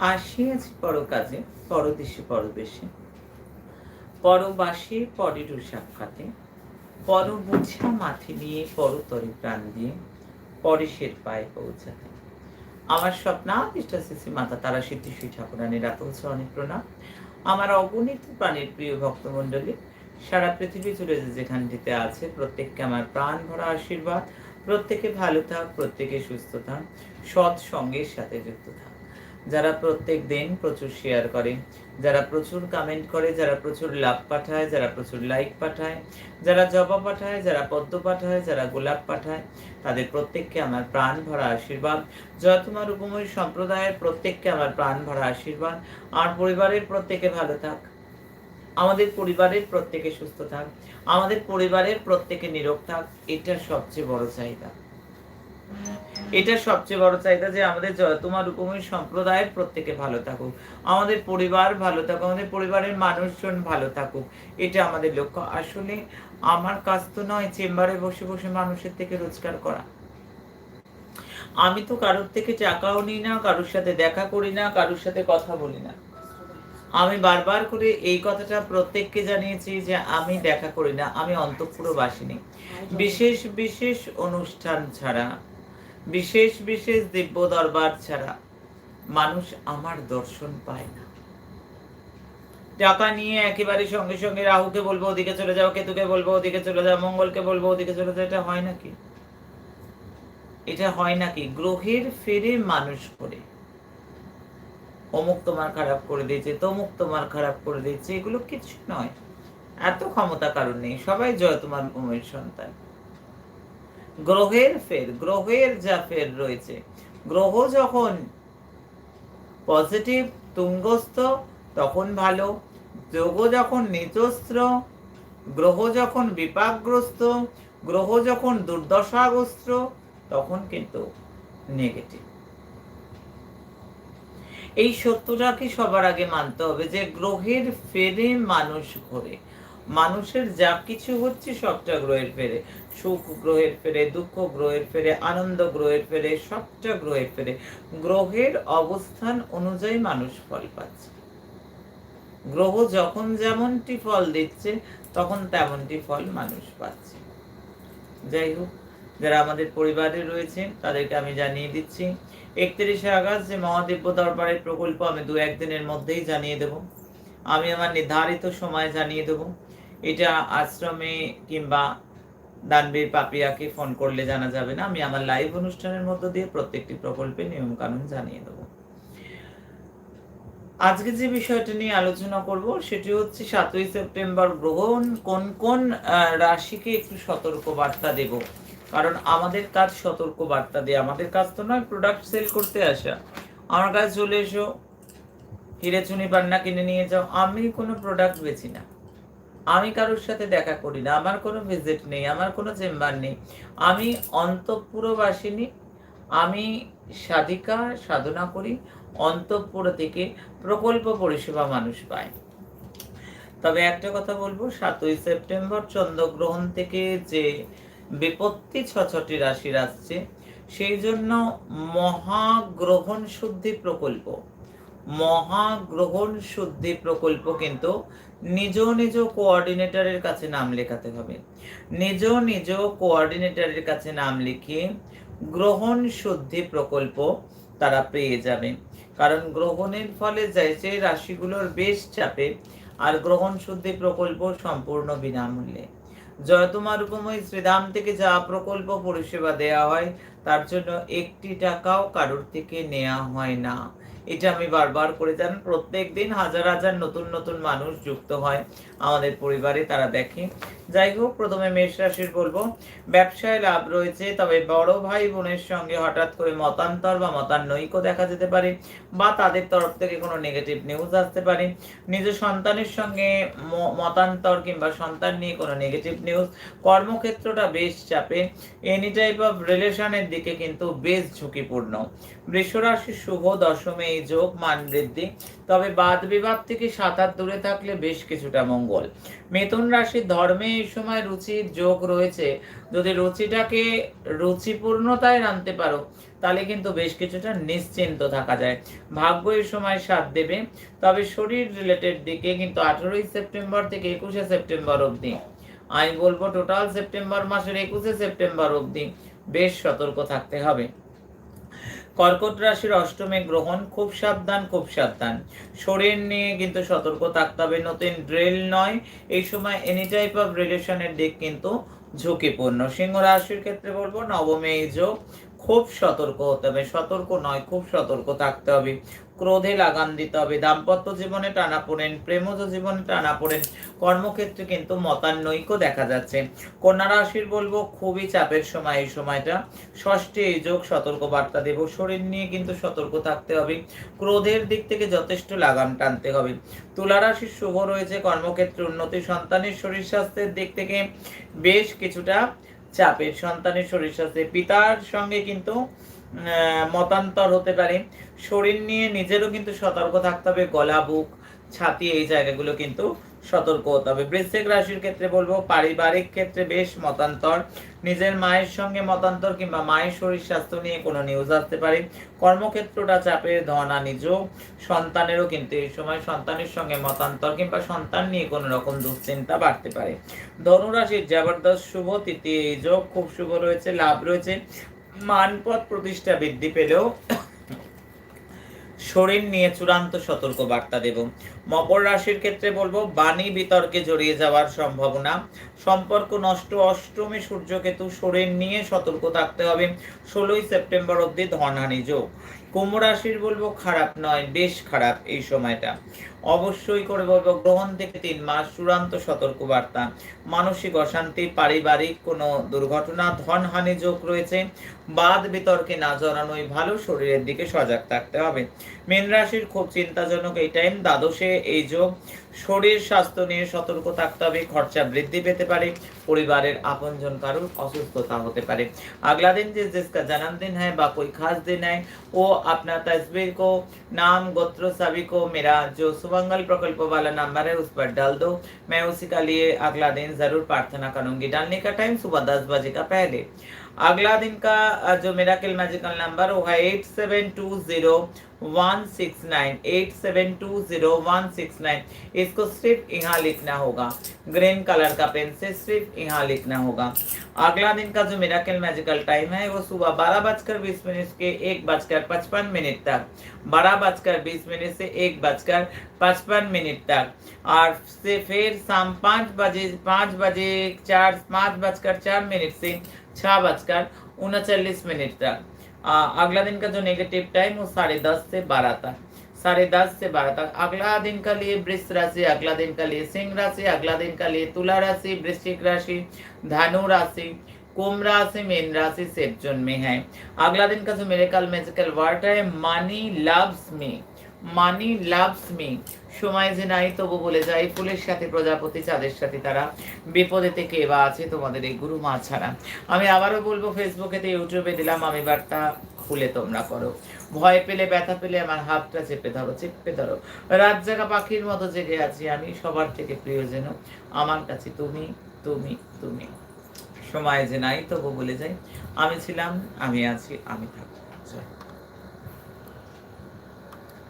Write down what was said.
আসিয়াছি পর কাজে পরদেশে পরবেশে পরবাসে পরেরও সাক্ষাতে। পর বুঝা মাথে নিয়ে, পরতরে প্রাণ দিয়ে পরেশের পায়ে পৌঁছাতে। আমার মাতা তারা ঠাকুরানীর অনেক প্রণাম। আমার অগণিত প্রাণের প্রিয় ভক্তমণ্ডলী, সারা পৃথিবী জুড়ে যেখানটিতে আছে, প্রত্যেককে আমার প্রাণ ভরা আশীর্বাদ। প্রত্যেকে ভালো থাক, প্রত্যেকে সুস্থ থাক। সৎ সঙ্গের সাথে যুক্ত থাক। যারা প্রত্যেক দিন প্রচুর শেয়ার করে, যারা প্রচুর কমেন্ট করে, যারা প্রচুর লাভ পাঠায়, যারা প্রচুর লাইক পাঠায়, যারা জবা পাঠায়, যারা পদ্ম পাঠায়, যারা গোলাপ পাঠায়, তাদের প্রত্যেককে আমার প্রাণ ভরা আশীর্বাদ। জয় তোমার উপময় সম্প্রদায়ের প্রত্যেককে আমার প্রাণ ভরা আশীর্বাদ। আর পরিবারের প্রত্যেকে ভালো থাক। আমাদের পরিবারের প্রত্যেকে সুস্থ থাক। আমাদের পরিবারের প্রত্যেকে নিরোগ থাক। এটা সবচেয়ে বড় চাহিদা। এটা সবচেয়ে বড় চাহিদা যে আমাদের তোমার রূপমী সম্প্রদায়ের প্রত্যেকে ভালো থাকুক। আমাদের পরিবার ভালো থাকুক, আমাদের পরিবারের মানুষজন ভালো থাকুক। এটা আমাদের লক্ষ্য। আসলে আমার কাজ তো নয় চেম্বারে বসে বসে মানুষের থেকে রোজগার করা। আমি তো কারোর থেকে টাকাও নিই না, কারোর সাথে দেখা করি না, কারোর সাথে কথা বলি না। আমি বারবার করে এই কথাটা প্রত্যেককে জানিয়েছি যে আমি দেখা করি না, আমি অন্তঃপুরবাসিনী বিশেষ বিশেষ অনুষ্ঠান ছাড়া বিশেষ বিশেষ দিব্য দরবার ছাড়া মানুষ আমার দর্শন পায় না। টাকা নিয়ে একেবারে সঙ্গে সঙ্গে রাহুকে বলব, ওদিকে চলে যাও, কেতুকে বলব, ওদিকে চলে যাও, মঙ্গলকে বলব, ওদিকে চলে যাও, এটা হয় নাকি? এটা হয় নাকি? গ্রহের ফেরে মানুষ করে। অমুক তোমার খারাপ করে দিয়েছে, তমুক তোমার খারাপ করে দিয়েছে, এগুলো কিছু নয়। এত ক্ষমতা কারণ নেই, সবাই জয় তোমার ভূমির সন্তান। গ্রহের ফের, গ্রহের যা ফের রয়েছে। গ্রহ যখন পজিটিভ তুঙ্গস্থ, তখন ভালো। যোগ যখন নিচস্ত্র গ্রহ যখন বিপাকগ্রস্ত, গ্রহ যখন দুর্দশাগ্রস্ত, তখন কিন্তু নেগেটিভ এই সত্যটাকে সবার আগে মানতে হবে যে, গ্রহের ফেরে মানুষ ঘোরে। মানুষের যা কিছু হচ্ছে সবটা গ্রহের ফেরে। সুখ গ্রহের ফেরে, দুঃখ গ্রহের ফেরে, আনন্দ গ্রহের ফেরে, সবটা গ্রহের ফেরে। গ্রহের অবস্থান অনুযায়ী মানুষ ফল পাচ্ছে। গ্রহ যখন যেমনটি ফল দিচ্ছে, তখন তেমনটি ফল মানুষ পাচ্ছে। যাই হোক, যারা আমাদের পরিবারে রয়েছে তাদেরকে আমি জানিয়ে দিচ্ছি, একত্রিশে আগস্ট যে মহাদিব্য দরবারের প্রকল্প আমি দু একদিনের মধ্যেই জানিয়ে দেব। আমি আমার নির্ধারিত সময় জানিয়ে দেব। এটা আশ্রমে কিংবা দানবীর পাপিয়াকে ফোন করলে জানা যাবে না। আমি আমার লাইভ অনুষ্ঠানের মধ্য দিয়ে প্রত্যেকটি প্রকল্পে নিয়ম কানুন জানিয়ে দেব। আজকে যে বিষয়টা নিয়ে আলোচনা করব, সেটি হচ্ছে সাতই সেপ্টেম্বর গ্রহণ। কোন কোন রাশিকে একটু সতর্ক বার্তা দেব? কারণ আমাদের কাজ সতর্ক বার্তা দেয়। আমাদের কাজ তো নয় প্রোডাক্ট সেল করতে আসা। আমার কাছে চলে এসো। হিরে চুনি পান্না কিনে নিয়ে যাও। আমি কোনো প্রোডাক্ট বেচি না। আমি কারোর সাথে দেখা করি না, আমার কোনো ভিজিট নেই, আমার কোনো চেম্বার নেই। আমি অন্তঃপুরবাসিনী, আমি সাধিকা, সাধনা করি, অন্তঃপুর থেকে প্রকল্প পরিষেবা মানুষ পায়। তবে একটা কথা বলব, সাতই সেপ্টেম্বর চন্দ্রগ্রহণ থেকে যে বিপত্তি ছছটি রাশির আসছে, সেই জন্য মহাগ্রহণ শুদ্ধি প্রকল্প। মহাগ্রহণ শুদ্ধি প্রকল্প কিন্তু নিজ নিজ কোঅর্ডিনেটরের কাছে নাম লেখাতে হবে। নিজ নিজ কোঅর্ডিনেটরের কাছে নাম লিখিয়ে গ্রহণ শুদ্ধি প্রকল্প তারা পেয়ে যাবে। কারণ গ্রহণের ফলে যায় যে রাশিগুলোর বেশ চাপে আর গ্রহণ শুদ্ধি প্রকল্প সম্পূর্ণ বিনামূল্যে। জয়তুমা রূপময় শ্রীধাম থেকে যা প্রকল্প পরিষেবা দেয়া হয়, তার জন্য একটি টাকাও কারোর থেকে নেওয়া হয় না। এটা আমি বারবার করে জান, প্রত্যেক দিন হাজার হাজার নতুন নতুন মানুষ যুক্ত হয় আমাদের পরিবারে, তারা দেখে। যাই হোক, প্রথমে মেষ রাশির বলব, ব্যবসায় লাভ রয়েছে, তবে বড় ভাই বোনের সঙ্গে হঠাৎ করে মতান্তর বা মতানৈক্য দেখা যেতে পারে বা তাদের তরফ থেকে কোনো নেগেটিভ নিউজ আসতে পারে। নিজ সন্তানের সঙ্গে মতান্তর কিংবা সন্তান নিয়ে কোনো নেগেটিভ নিউজ কর্মক্ষেত্রটা বেশ চাপে। এনি টাইপ অফ রিলেশনের দিকে কিন্তু বেশ ঝুঁকিপূর্ণ। বৃষরাশির শুভ দশমে এই যোগ মান বৃদ্ধি। তবে বাদ বিবাদ থেকে সাঁতার দূরে থাকলে বেশ কিছুটা মঙ্গল। মিথুন রাশির ধর্মে এই সময় রুচির যোগ রয়েছে। যদি রুচিটাকে রুচিপূর্ণতায় আনতে পারো, তাহলে কিন্তু বেশ কিছুটা নিশ্চিন্ত থাকা যায়। ভাগ্য এই সময় সাথ দেবে। তবে শরীর রিলেটেড দিকে কিন্তু আঠেরোই সেপ্টেম্বর থেকে একুশে সেপ্টেম্বর অবধি। আমি বলব টোটাল সেপ্টেম্বর মাসের একুশে সেপ্টেম্বর অবধি বেশ সতর্ক থাকতে হবে। কর্কট রাশির অষ্টমে গ্রহণ, খুব সাবধান খুব সাবধান। শরীর নিয়ে কিন্তু সতর্ক থাকতে হবে, নতুন ড্রিল নয়। এই সময় এনি টাইপ অফ রিলেশনের দিক কিন্তু ঝুঁকিপূর্ণ। সিংহ রাশির ক্ষেত্রে বলব, নবমে এই যোগ খুব সতর্ক হতে হবে। সতর্ক নয়, খুব সতর্ক থাকতে হবে। ক্রোধে লাগাম দিতে হবে। দাম্পত্য জীবনে টানা পড়েন, প্রেমজ জীবনে টানা পড়েন, কর্মক্ষেত্রে কিন্তু মতান্নৈক্য দেখা যাচ্ছে। কন্যা রাশির বলব, খুবই চাপের সময় এই সময়টা। ষষ্ঠী এই যোগ সতর্ক বার্তা দেব। শরীর নিয়ে কিন্তু সতর্ক থাকতে হবে। ক্রোধের দিক থেকে যথেষ্ট লাগাম টানতে হবে। তুলা রাশির শুভ রয়েছে, কর্মক্ষেত্রে উন্নতি, সন্তানের শরীর স্বাস্থ্যের দিক থেকে বেশ কিছুটা চাপের সন্তানের শরীর স্বাস্থ্যে পিতার সঙ্গে কিন্তু মতান্তর হতে পারে। শরীর নিয়ে নিজেরও কিন্তু সতর্ক থাকতে হবে, গলা, বুক, ছাতি, এই জায়গাগুলো কিন্তু সতর্ক। হতে হবে বৃশ্চিক রাশির ক্ষেত্রে বলব, পারিবারিক ক্ষেত্রে বেশ মতান্তর। নিজের মায়ের সঙ্গে মতান্তর কিংবা মায়ের শরীর স্বাস্থ্য নিয়ে কোনো নিউজ আসতে পারে। কর্মক্ষেত্রটা চাপের ধন যোগ সন্তানেরও কিন্তু এই সময় সন্তানের সঙ্গে মতান্তর কিংবা সন্তান নিয়ে কোনো রকম দুশ্চিন্তা বাড়তে পারে। ধনুরাশির জবরদস্ত শুভ তৃতীয় এই যোগ খুব শুভ রয়েছে, লাভ রয়েছে। মানপথ প্রতিষ্ঠা বৃদ্ধি পেলেও শরীর নিয়ে চূড়ান্ত সতর্ক বার্তা দেব। মকর রাশির ক্ষেত্রে বলব, বাণী বিতর্কে জড়িয়ে যাওয়ার সম্ভাবনা। সম্পর্ক নষ্ট, অষ্টমী সূর্যকেতু, শরীর নিয়ে সতর্ক থাকতে হবে। ষোলোই সেপ্টেম্বর অবধি ধনহানি যোগ কুম্ভ রাশির বলব, খারাপ নয়, বেশ খারাপ এই সময়টা। অবশ্যই করে বলবো গ্রহণ থেকে তিন মাস চূড়ান্ত সতর্ক বার্তা মানসিক অশান্তি পারিবারিক কোনো দুর্ঘটনা ধনহানি যোগ রয়েছে বাদ বিতর্কে না জড়ানোই ভালো শরীরের দিকে সজাগ থাকতে হবে মীন রাশির খুব চিন্তাজনক এই টাইম দ্বাদশে এই যোগ শরীর স্বাস্থ্য নিয়ে সতর্ক থাকতে হবে খরচা বৃদ্ধি পেতে পারে পরিবারের আপনজন কারোর অসুস্থতা হতে পারে अगला दिन जिस जिसका जन्मदिन है बा कोई खास दिन है वो अपना तस्वीर को नाम गोत्र सभी को मेरा जो सुमंगल प्रकल्प वाला नंबर है, उस पर डाल दो। मैं उसी का लिए अगला दिन ज़रूर प्रार्थना करूँगी। डालने का टाइम सुबह दस बजे का पहले। अगला दिन का जो मेरा किल मैजिकल नंबर वो है eight seven two zero one six nine eight seven two zero one six nine इसको सिर्फ़ यहाँ लिखना होगा। ग्रीन कलर का पेन से सिर्फ़ यहाँ लिखना होगा। अगला दिन का जो मेराकल मैजिकल टाइम है, वो सुबह बारह बजकर बीस मिनट के एक बजकर पचपन मिनट तक। बारह बजकर बीस मिनट से एक बजकर पचपन मिनट तक। और से फिर शाम पाँच बजे पाँच बजे चार, पाँच बजकर चार मिनट से छः बजकर उनचालीस मिनट तक। अगला दिन का जो नेगेटिव टाइम वो साढ़े दस से बारह तक। साढ़े दस से बारह तक। अगला दिन का लिए वृक्ष राशि, अगला दिन का लिए सिंह राशि, अगला दिन का लिए तुला राशि, वृश्चिक राशि, धनु राशि, कुंभ राशि, मीन राशि सेफ़ जोन में है। अगला दिन का जो मेरे कल मैजिकल वर्ड है money loves me money loves me সময় যে নাই তবু বলে যাই ফুলের সাথে প্রজাপতি, চাঁদের সাথে তারা। বিপদেতে কে বা আছে তোমাদের এই গুরু মা ছাড়া। আমি আবারও বলব ফেসবুকেতে ইউটিউবে দিলাম আমি বার্তা। খুলে তোমরা করো। ভয় পেলে, ব্যথা পেলে আমার হাতটা চেপে ধরো চেপে ধরো। রাত জাগা পাখির মতো জেগে আছি আমি, সবার থেকে প্রিয় যেন আমার কাছে তুমি তুমি তুমি। সময় যে নাই তবু বলে যাই আমি ছিলাম, আমি আছি, আমি থাকব।